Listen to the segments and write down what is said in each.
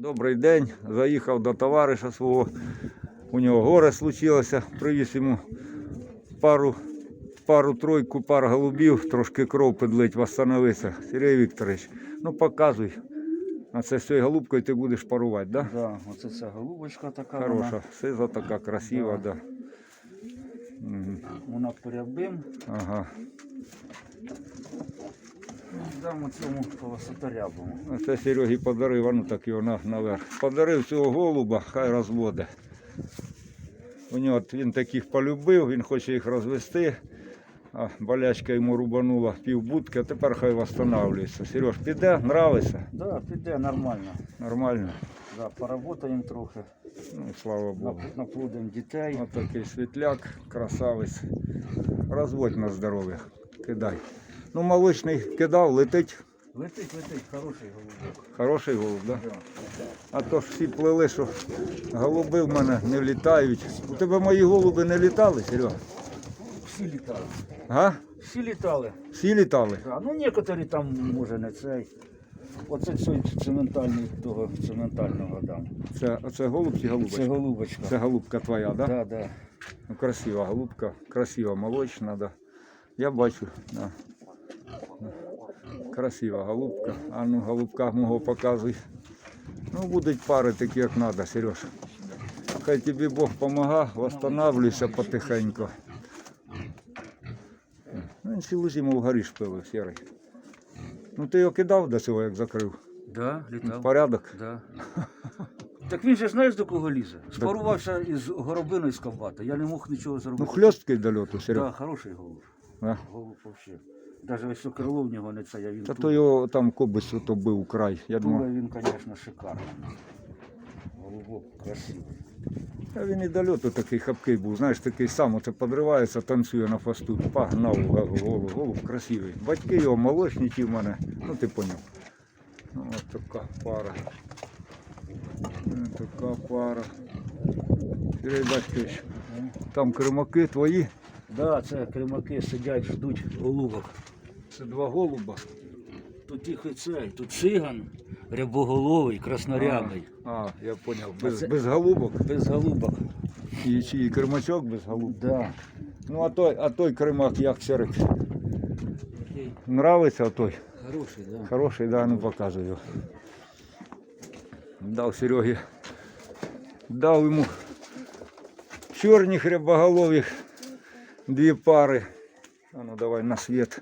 Добрий день. Заїхав до товариша свого. У нього горе случилося. Привіз йому пару, пару тройку, пар голубів, трошки кров підлить, восстановитися. Сергій Вікторович, ну показуй. А це з цією голубкою ти будеш парувати, так? Да? Да, оце ця голубочка така. Хороша. Сиза така красива, Да. да. Мгм. Вона, вона перебим. Ага. Дамо цьому колосоторябому. Це Серегі подарив, а ну так його на, наверх. Подарив цього голуба, хай розводе. У нього він таких полюбив, він хоче їх розвести. А болячка йому рубанула півбудки, а тепер хай встановлюється. Сереж, піде, нравиться? Да, піде нормально. Нормально. Да, поработаємо трохи. Ну, слава Богу. Наплудимо дітей. Ось такий світляк, красавець. Розводь на здоров'я. Кидай. Ну, молочний кидав, летить. Летить, летить, хороший голубок. Хороший голуб, так? Да? А то ж всі плели, що голуби в мене не літають. У тебе мої голуби не літали, Серега? Всі літали. Га? Всі літали. Всі літали? Да. Ну, некоторі там, може, не цей. Оце цей цементальний того цементального дам. Це, це голуб чи Це голубочка? голубочка. Це голубка твоя, так? Да? Да, да. Ну, красива голубка, красива молочна, да. Я бачу, да. Красива голубка. А ну голубка мого показуй. Ну, будуть пари такі, як треба, Сереж. Хай тобі Бог помага, восстанавливайся потихеньку. Ну, він цілу зиму вгорі шпилив, сірий. Ну ти його кидав до цього, як закрив. Да, літав. Порядок. Да. Так він же знаєш до кого лізе? Спарувався із горобиною з ковбата. Я не мог нічого Ну, зробити. хльосткий до льоту, Серег. Да, хороший голуб. Да. Голуб вообще. Даже ось крило в нього не це, я він Та то його там кобись ото бив край. Я думав, Туле він, звісно, шикарний. Голубок красивий. Та він і до льоту такий хапкий був, знаєш, такий сам, оце подривається, танцює на фасту. Погнав голову, голуб красивий. Батьки його молочники в мене, ну ти поняв. Ну, от така пара. Ось така пара. Сергій Батькович, там кримаки твої. Да, це кримаки сидять, ждуть голубок. Це два голуба. Тут їх і цей, тут циган, рябоголовий, краснорябий. А, я поняв. Без, без голубок. Без голубок. І, і кримачок без голубок. Да. Ну а той, а той кримак як Серик? Нравиться той? Хороший, да. Хороший, да, ну показую. Дав Серегі. Дав йому чорних рябоголових дві пари. А ну давай на світ.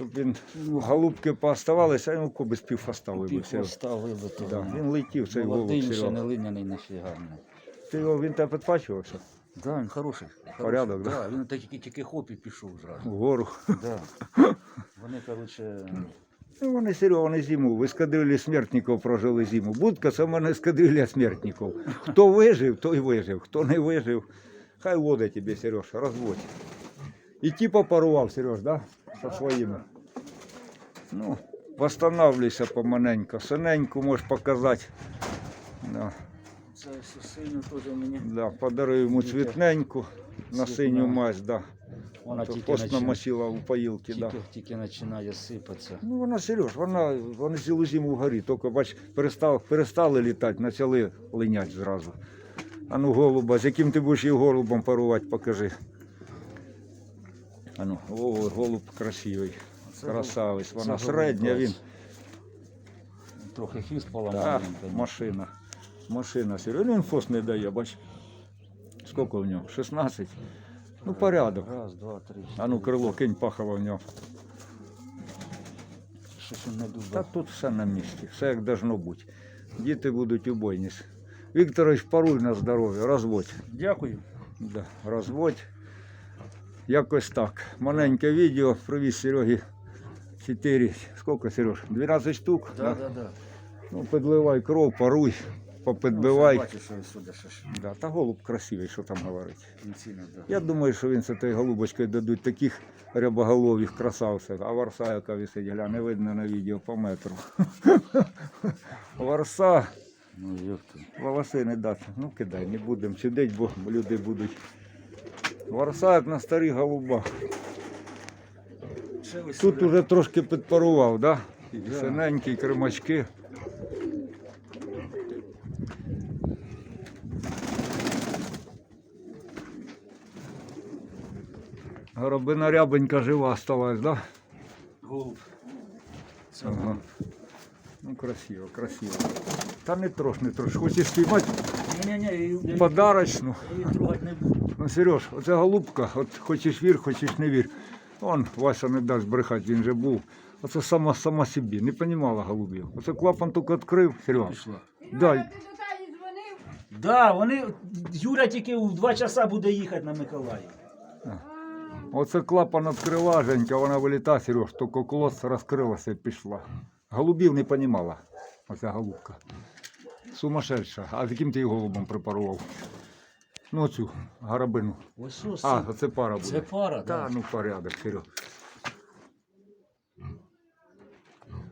Щоб він голубки пооставалися, а йому кобись пів поставив би Пів поставили би то. Да. Він летів цей голуб. Молодий, ще Серега. не линяний нафігарний. Ти його він тебе підпачувався Да, він хороший. Порядок, да? да? Він тільки, тільки хоп і пішов зразу. вгору. Да. Вони, коротше, Ну, вони Серега, вони зиму. В ескадрилі смертників прожили зиму. Будка це в мене ескадрилля смертників. Хто вижив, той вижив. Хто не вижив, хай водить тебе, Сереж, розводь. І ті попарував, Сереж, да? Со своїми. Ну, восстанавливайся поманенько. Синеньку можеш показати. Да, це синю теж мені. да, подарив йому цвітненьку на синю мазь, да. Вона То тільки, пост намочила у поїлки, да. тільки, тільки починає сипатися. Ну вона Сереж, вона, вони цілу зиму вгорі, тільки бач, перестав, перестали літати, почали линять зразу. А ну голуба, з яким ти будеш її голубом парувати, покажи. А ну, о, голуб красивий, красавець, вона середня, він. Трохи хвіст Так, машина. Машина, Сереж, він фос не дає, бач. Скільки в нього? 16? Ну, порядок. Раз, два, три. А ну, крило, кинь пахова в нього. Щось він не дуже. Та тут все на місці, все як должно бути. Діти будуть у бойні. Вікторович, паруй на здоров'я, розводь. Дякую. Да, розводь. Якось так. Маленьке відео привіз Серегі 4. Скільки, Сереж? 12 штук. Да, да, да. Ну, підливай кров, паруй, Ну, попідбивай. що сюди ще ж. Да, та голуб красивий, що там говорити. Він сильно, да. Я думаю, що він з цією голубочкою дадуть таких рябоголових красавців. А варса, яка висить, гля, не видно на відео по метру. Варса. Ну, ёпта. Волоси не дати. Ну кидай, не будемо сидіти, бо люди будуть. Варса як на старих голубах. Тут уже трошки підпарував, так? Да? Синенькі кримачки. Гробина рябенька жива осталась, да? Голуб. Ага. Ну красиво, красиво. Та не трош, не трош. Хочеш спіймати подарочну. Ну Сереж, оце голубка, от хочеш вір, хочеш не вір. Он Вася не дасть брехати, він же був. Оце сама, сама собі, не понімала голубів. Оце клапан тільки відкрив, Серега. Пішла. Дзвонив? Да, вони. Юля тільки в два часа буде їхати на Миколаїв. Оце клапан відкрила, Женька, вона виліта, Сереж, тільки клос розкрилася і пішла. Голубів не понімала, оця голубка. Сумасшедша. А з яким ти її голубом припарував? Ну, оцю гарабину. Ось. А, це- пара буде. Це пара, Та, так. ну порядок, Серег.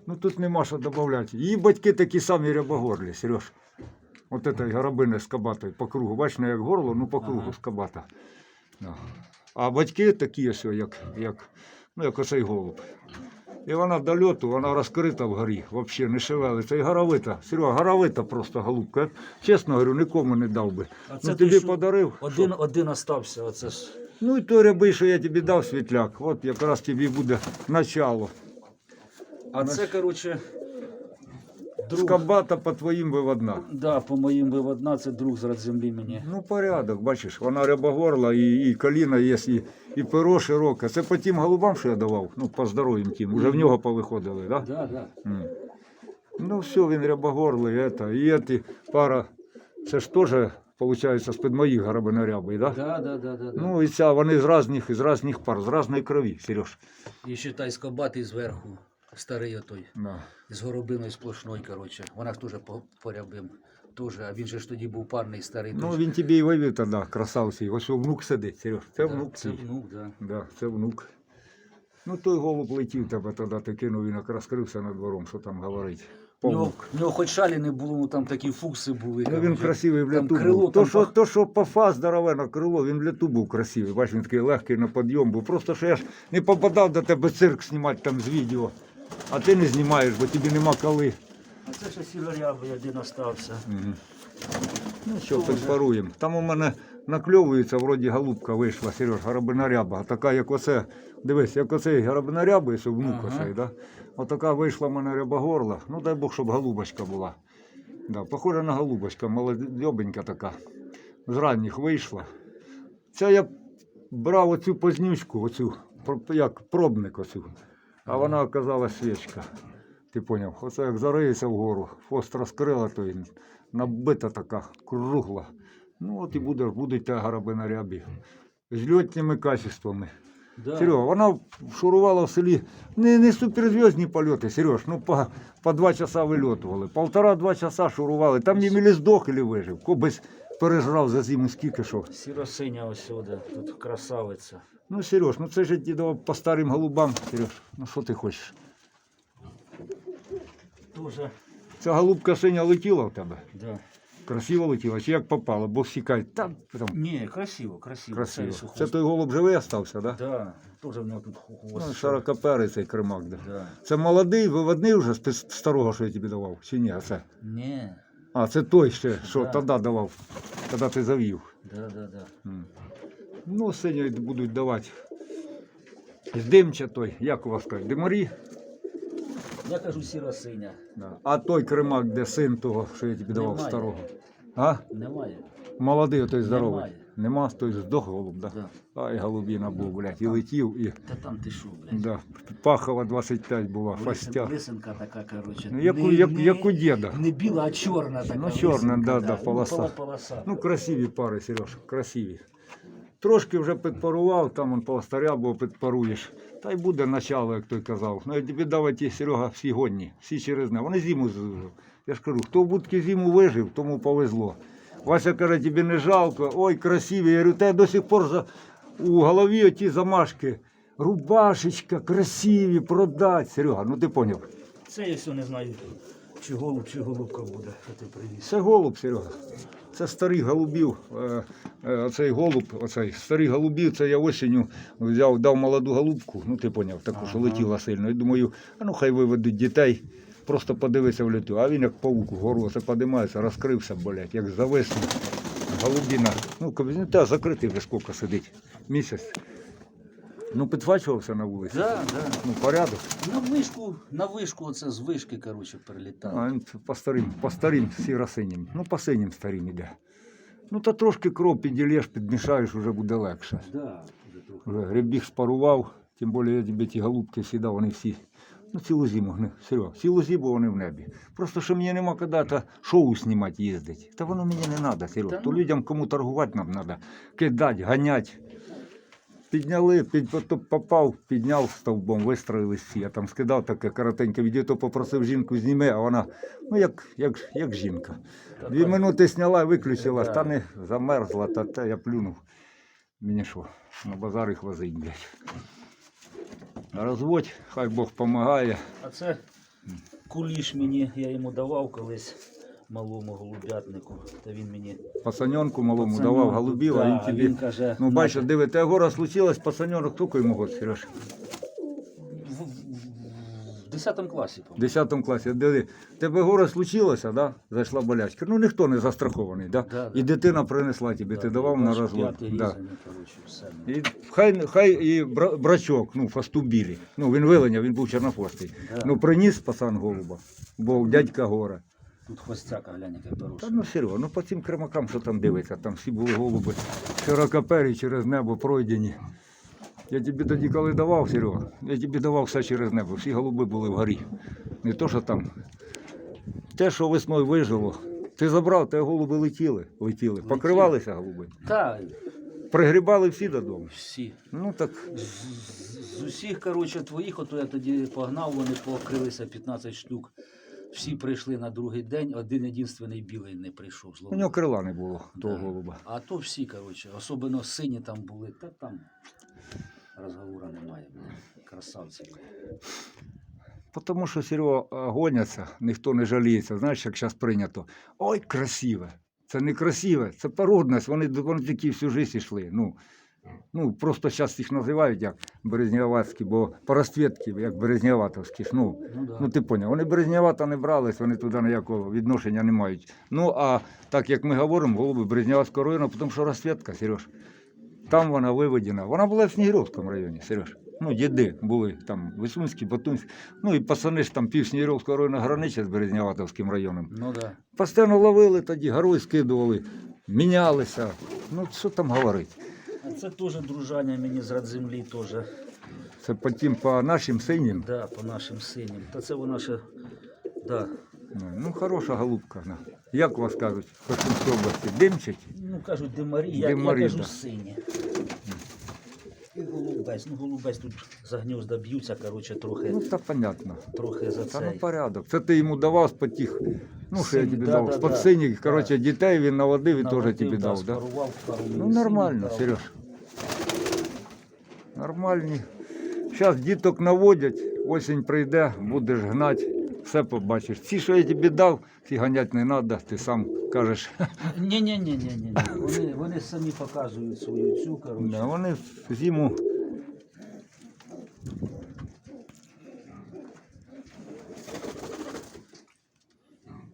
Ну тут нема що додати. Її батьки такі самі рябогорлі, Сереж. От этой гарабини з кабатою по кругу. Бачиш, не як горло, ну по кругу Ага. з кабата. А батьки такі ось, як, як, ну, як оцей голуб. І вона до льоту, вона розкрита в горі, взагалі не шевелиться. І горовита. Серега, горовита просто голубка. Чесно говорю, нікому не дав би. А ну тобі той, подарив. Один, один остався, оце ж. Ну і той рябий, що я тобі дав, світляк, от якраз тобі буде начало. А це, коротше, друг. Скабата по твоїм виводна. Да, по моїм виводна, це друг з родземлі мені. Ну, порядок, бачиш, вона рябогорла, і, і коліна є, і, і перо широке. Це по тим голубам, що я давав, ну, по здоров'ям тим, уже в нього повиходили, так? Да? Да, да. М. Ну, все, він рябогорлий, это, і эти пара, це ж теж, виходить, з-під моїх горобинорябий, да? Да, да, да, да, да. Ну, і ця, вони з різних, з різних пар, з різної крові, Сереж. І считай скобатий зверху, старий отой, Да. з горобиною сплошною, коротше. Вона ж теж порябим. Тоже, а він же ж тоді був парний старий. Ну, він тобі і вивів тоді, красавці. Ось внук сидить, Сереж. Це Да, внук Це внук, да. Да, це внук. Ну, той голуб летів тебе тоді, ти кинув, він розкрився над двором, що там говорить. У нього, у нього хоч шалі не було, ну там такі фукси були. Ну, він коротше. красивий в там ляту крило, був. То, там що, то, що по фаз здорове крило, він в ляту був красивий. Бачиш, він такий легкий на підйом був. Просто що я ж не попадав до тебе цирк знімати там з відео. А ти не знімаєш, бо тобі нема коли. А це ще сірорябий один остався. Мгм. Ну що, підпаруємо. Там у мене накльовується, вроді голубка вийшла, Сереж, горобинаряба. Така, як оце, дивись, як оцей горобинаряба, якщо внук Ага. оцей, да? Отака вийшла в мене рябогорла. Ну дай Бог, щоб голубочка була. Да, похожа на голубочка, молодьобенька така. З ранніх вийшла. Це я брав оцю познючку, оцю, як пробник оцю. А вона оказалась свічка. Ти поняв? Оце як зариється вгору, хвост розкрила, то й набита така, кругла. Ну от і буде, будуть те гараби на рябі. З льотними качествами. Да. Серега, вона шурувала в селі не, не суперзв'язні польоти, Сереж, ну по, по два часа вильотували. Полтора-два часа шурували. Там не мілі здох і вижив. Кобись пережрав за зиму скільки що. Сіро-синя ось сюди, тут красавиця. Ну, Сереж, ну це ж дідо по старим голубам, Сереж, ну що ти хочеш? Дуже, Ця голубка синя летіла в тебе. да. Красиво летіла, чи як попало, бо кажуть, там, там Ні, красиво, красиво. красиво. Це, Це той голуб живий остався, так? Да? Да, теж в нього тут хвост. Ну, широкоперий цей кримак. Да. Да. Це молодий, виводний вже з старого, що я тобі давав, чи ні? Це? Ні, А, це той ще, що Да. тоді давав, коли ти завів. да, да, да. М. Ну, сині будуть давати. З димча той, як у вас кажуть, димарі. Я кажу сіро-синя. Да. А той кримак, де син того, що я тобі давав Немає. старого. А? Немає. Молодий, той здоровий. Немає. Нема, той здох голуб, да? Да. Ай, голубіна був, блядь, і летів, і Та там ти що, блядь. да. Пахова 25 була, Лисин- фастяг. Лисинка така, коротше. Ну, як у- як- як у діда. Не біла, а чорна така. Ну, чорна, лисинка, да, да, полоса. Ну, пола- полоса. Ну, красиві пари, Сереж, красиві. Трошки вже підпарував, там он повстарябо підпаруєш. Та й буде начало, як той казав. Ну, я тобі дав ті, Серега, всі годні, всі через не. Вони зиму, з- я ж кажу, хто в будки зиму вижив, тому повезло. Вася каже, тобі не жалко, ой, красиві. Я говорю, та я до сих пор за... у голові оті замашки. Рубашечка, красиві, продать. Серега, ну ти поняв. Це я все не знаю, чи голуб, чи голубка буде, що ти привіз. Це голуб, Серега. Це старий голубів. Е, е, Оцей голуб, оцей старий голубів, це я осінню взяв, дав молоду голубку, ну ти поняв, таку, що летіла сильно. І думаю, а ну хай виведуть дітей, просто подивися в літу. А він як павук вгору подимається, розкрився, блядь, як зависне. Голубіна. Ну, кабінет закритий вже скільки сидить. Місяць. Ну, підфачувався на вулиці. Да, да. Ну, порядок. На вишку, на вишку оце з вишки, коротше, прилітав. А він по старим, по старим сіро-синім. Ну, по синім старим іде. Ну, та трошки кров піділєш, підмішаєш, вже буде легше. Да, вже трохи. Вже грибіг спарував, тим більше я тобі ті голубки сідав, вони всі. Ну, цілу зиму, не, Серега, цілу зиму вони в небі. Просто що мені нема коли та шоу знімати, їздити. Та воно мені не треба, Серега. То ну. людям, кому торгувати нам треба, кидати, ганяти. Підняли, під, попав, підняв стовбом, вистроїли всі. Я там скидав таке коротеньке відео, то попросив жінку зніми, а вона, ну як, як, як жінка. Дві минути зняла, виключила, та не замерзла, та, та я плюнув. Мені що, на базар їх возить, блядь. Розводь, хай Бог допомагає. А це куліш мені, я йому давав колись малому голубятнику. Та він мені Пасаньонку малому пацанюку, давав голубів, а він тобі. Він каже, Ну, бачиш, диви, те гора случилась, пасаньонок, тільки йому год, Сереж. В, в, в 10 класі, В 10 класі. Диви, тебе гора случилося, да? зайшла болячка. Ну ніхто не застрахований, да? Да, І да. дитина принесла тобі, ти давав на розвод. Да. Да. Все. І хай, хай і бра- брачок, ну, фастубілі. Ну, він виленяв, він був чорнофостий. Да. Ну, приніс пацан голуба, бо дядька гора. Тут хвостяка, глянь, яке Та ну серйозно, ну по цим кремакам, що там дивиться, там всі були голуби широкопері через небо пройдені. Я тобі тоді, коли давав, Серега, я тобі давав все через небо. Всі голуби були вгорі. Не то, що там. Те, що весною вижило. Ти забрав, те голуби летіли, летіли. Покривалися голуби. Та, Пригрібали всі додому. всі. Ну так З, усіх, коротше, твоїх, ото я тоді погнав, вони покрилися 15 штук. Всі прийшли на другий день, один єдинственний білий не прийшов. у нього крила не було, того голуба. А то всі, коротше, особливо сині там були, та там розговору немає. Красавці. Тому що Серега гоняться, ніхто не жаліється. Знаєш, як зараз прийнято. Ой, красиве. Це не красиве, це породність. Вони, вони такі всю життя йшли. Ну, ну, просто зараз їх називають як березнявацькі, бо по розцвітки, як березняватовські. Ну, Ну, да. ну ти поняв, вони березнявата не брались, вони туди ніякого відношення не мають. Ну, а так як ми говоримо, голуби Березнявацького району, тому що розцвітка, Сереж. Там вона виведена. Вона була в Снігирівському районі, Сереж. Ну, діди були там Висунські, Батунські. Ну і пацани ж там пів Снігирівського району граничать з Березняватовським районом. Ну да. Постійно ловили тоді, горой скидували, мінялися. Ну, що там говорити? А це теж дружання мені з Радземлі теж. Це по тим, по нашим синім. Да, по нашим синім. Та це вона ще. Да. Ну, хороша голубка. ну. Як у вас кажуть, в Херсонській області, димчать? Ну кажуть, Демарі, я, я кажу да. сині. Голубець. Ну, голубець тут за гнізда б'ються, коротше, трохи, Ну, та понятно. трохи за Та ну цей. порядок. Це ти йому давав з потіх. Ну, що я тобі да, дав? да, з да. синіх, коротше, дітей він наводив і теж Наводив, тобі да, дав, да? спарував пару Ну, нормально, дав. Сереж. Нормальні. Зараз діток наводять, осінь прийде, будеш гнати, все побачиш. Ці, що я тобі дав, ці ганять не треба, ти сам кажеш. Ні, ні, ні, ні, ні. Вони, вони самі показують свою цю, коротше. Да, вони в зиму.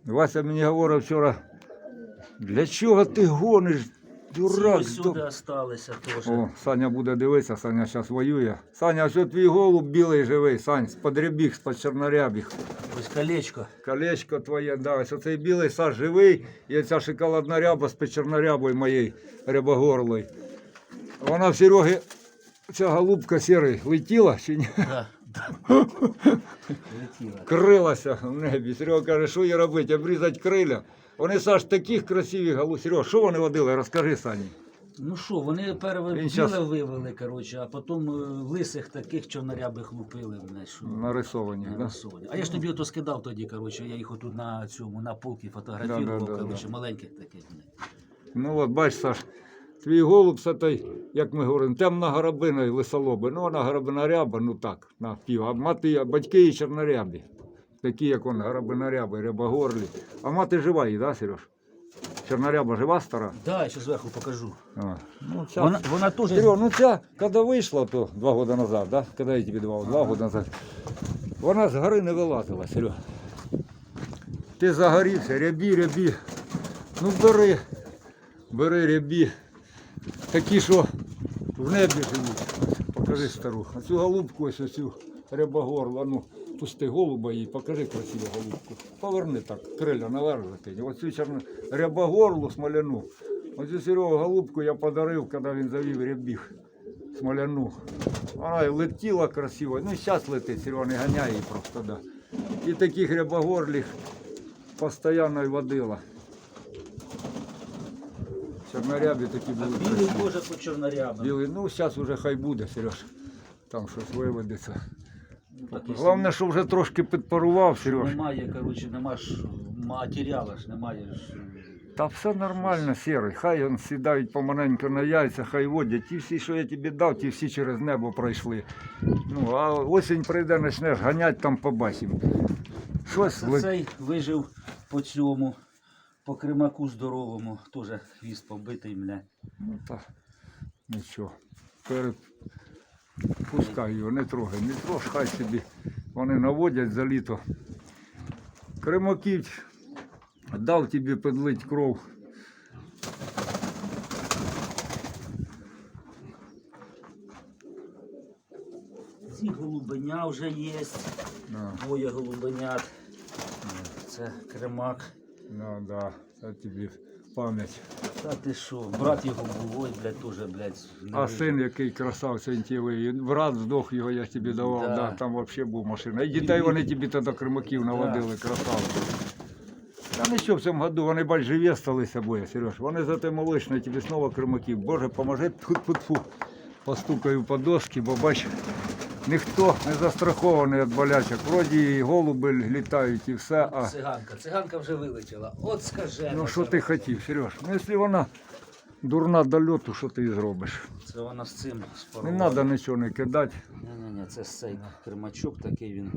Вася мені говорив вчора, для чого ти гониш, Ці дурак? ось сюди залишилися теж. О, Саня буде дивитися, Саня зараз воює. Саня, а що твій голуб білий живий, Сань, з-под рябіг, з-под чорнорябіг. Ось колечко. Колечко твоє, да, ось оцей білий Саш живий, і ця шоколадна ряба з чорнорябою моєї рябогорлої. Вона в Сереги, ця голубка сірий, летіла чи ні? Да. Крилася в небі. Серега каже, що їй робити, обрізати криля. Вони, Саш, таких красиві голуб. Серега, що вони водили? Розкажи, Сані. Ну що, вони перше Він щас- вивели, коротше, а потім е, лисих таких чорнорябих лупили. Блядь, що... Нарисовані, да? нарисовані. А я ж тобі ото скидав тоді, коротше, я їх отут на цьому, на полці фотографував, Да, да, да, коротше, да. маленьких таких. блядь. Ну от, бач, Саш, твій голуб це той, як ми говоримо, темна горобина і лисолоби. Ну, вона горобина ряба, ну так, на пів. А мати, а батьки її чорнорябі. Такі, як вона, горобина рябогорлі. А мати жива її, да, Сереж? Чорноряба жива стара? Да, я ще зверху покажу. А, ну, ця... Вона, вона теж. Серега, ну ця, коли вийшла, то два роки назад, да? коли я тобі давав, два роки назад, вона з гори не вилазила, Серега. Ти загорівся, рябі, рябі. Ну бери, бери рябі. Такі, що в небі живуть. Покажи. стару. Оцю голубку, ось оцю рябогорло, ну, пусти голуба їй, покажи красиву голубку. Поверни так, криля наверх закинь. Оцю чорну рябогорлу смоляну. Оцю Серегу голубку я подарив, коли він завів рябіг. Смоляну. Вона і летіла красиво. Ну, зараз летить, Серега не ганяє її просто, да. І таких рябогорлих постійно й водила. Чорнорябі такі А були. білий красиві. може по чорнорябам. Білий, ну зараз вже хай буде, Сереж. Там щось виведеться. Так, Головне, що вже трошки підпарував, Сереж. Немає, коротше, нема ж матеріалу ж, немає ж. Та все нормально, Серий. Хай он сідають помаленьку на яйця, хай водять. Ті всі, що я тобі дав, ті всі через небо пройшли. Ну, а осінь прийде, почнеш ганять, там побачимо. Щось Це ли- цей вижив по цьому, по кримаку здоровому, теж хвіст побитий мене. Ну, та, нічого. Перед... Пускай його, не трогай, не трогай, хай собі. Вони наводять за літо. Кримаків дав тобі підлить кров. Ці голубеня вже є, двоє голубенят. Це кримак. ну, да, це тобі пам'ять. Та ти що, брат його було, і, блядь, теж, блядь, не А вижив. син, який красавця інтєвий, брат здох його, я тобі давав, Да. да. там взагалі був машина. І дітей вони тобі тоді кримаків наводили, красавці. Та нічого в цьому году, вони бач, живі сталися обоє, Сереж. Вони за те молочне, тобі знову кримаків. Боже, поможи, тьфу тьфу тьфу Постукаю по доски, бо бач, ніхто не застрахований від болячок. Вроді і голуби літають і все, а Циганка. Циганка вже вилетіла. От скажи. ну що ти хотів, Сереж? Ну якщо вона дурна до льоту, що ти їй зробиш? Це вона з цим Не треба нічого не кидати. Ні-ні-ні, це цей кримачок такий він.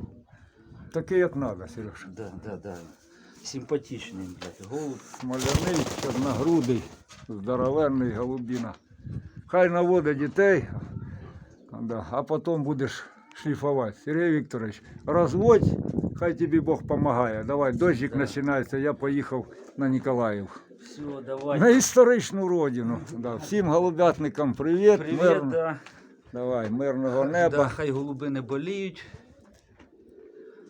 Таке, як треба, Сереж. Да, да, да. Симпатичний, блядь. Голуб. Смоляний, чорногрудий, здоровенний голубіна. Хай наводить дітей, да, а потім будеш шліфувати. Сергій Вікторович, розводь, хай тобі Бог допомагає. Давай, дощик Да. починається, я поїхав на Ніколаїв. Все, давай. На історичну родину. Да. Всім голубятникам привіт. Привіт, мирно- да. Давай, мирного Да, неба. хай голуби не боліють.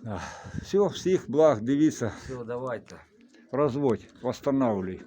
Да. Все, всіх благ, дивіться, Все, давайте. розводь, восстанавливай.